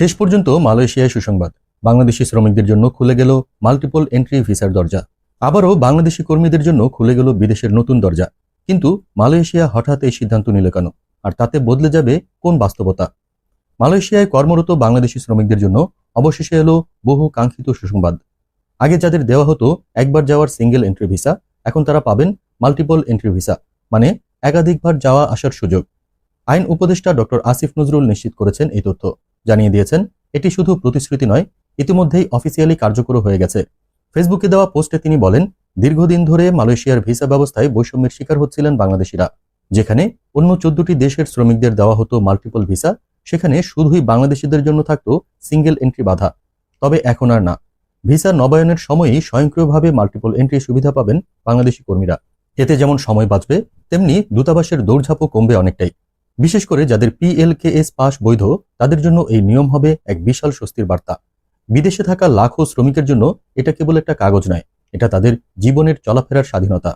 শেষ পর্যন্ত মালয়েশিয়ায় সুসংবাদ। বাংলাদেশি শ্রমিকদের জন্য খুলে গেল মাল্টিপল এন্ট্রি ভিসার দরজা। আবারও বাংলাদেশি কর্মীদের জন্য খুলে গেল বিদেশের নতুন দরজা। কিন্তু মালয়েশিয়া হঠাৎ এই সিদ্ধান্ত নিল কেন? আর তাতে বদলে যাবে কোন বাস্তবতা? মালয়েশিয়ায় কর্মরত বাংলাদেশি শ্রমিকদের জন্য অবশেষে এলো বহু কাঙ্ক্ষিত সুসংবাদ। আগে যাদের দেওয়া হতো একবার যাওয়ার সিঙ্গেল এন্ট্রি ভিসা এখন তারা পাবেন মাল্টিপল এন্ট্রি ভিসা মানে একাধিকবার যাওয়া আসার সুযোগ। আইন উপদেষ্টা ডক্টর আসিফ নজরুল নিশ্চিত করেছেন এই তথ্য। জানিয়ে দিয়েছেন, এটি শুধু প্রতিশ্রুতি নয়, ইতিমধ্যেই অফিসিয়ালি কার্যকর হয়ে গেছে। ফেসবুকে দেওয়া পোস্টে তিনি বলেন, দীর্ঘদিন ধরে মালয়েশিয়ার ভিসা ব্যবস্থায় বৈষম্যের শিকার হচ্ছিলেন বাংলাদেশিরা। যেখানে অন্য চোদ্দটি দেশের শ্রমিকদের দেওয়া হতো মাল্টিপল ভিসা, সেখানে শুধুই বাংলাদেশিদের জন্য থাকতো সিঙ্গেল এন্ট্রি বাধা। তবে এখন আর না। ভিসা নবায়নের সময়ই স্বয়ংক্রিয়ভাবে মাল্টিপল এন্ট্রি সুবিধা পাবেন বাংলাদেশি কর্মীরা। এতে যেমন সময় বাঁচবে, তেমনি দূতাবাসের দৌড়ঝাঁপও কমবে অনেকটাই। বিশেষ করে যাদের পিএলকেএস পাস বৈধ, তাদের জন্য এই নিয়ম হবে এক বিশাল স্বস্তির বার্তা। বিদেশে থাকা লাখো শ্রমিকের জন্য এটা কেবল একটা কাগজ নয়, এটা তাদের জীবনের চলাফেরার স্বাধীনতা।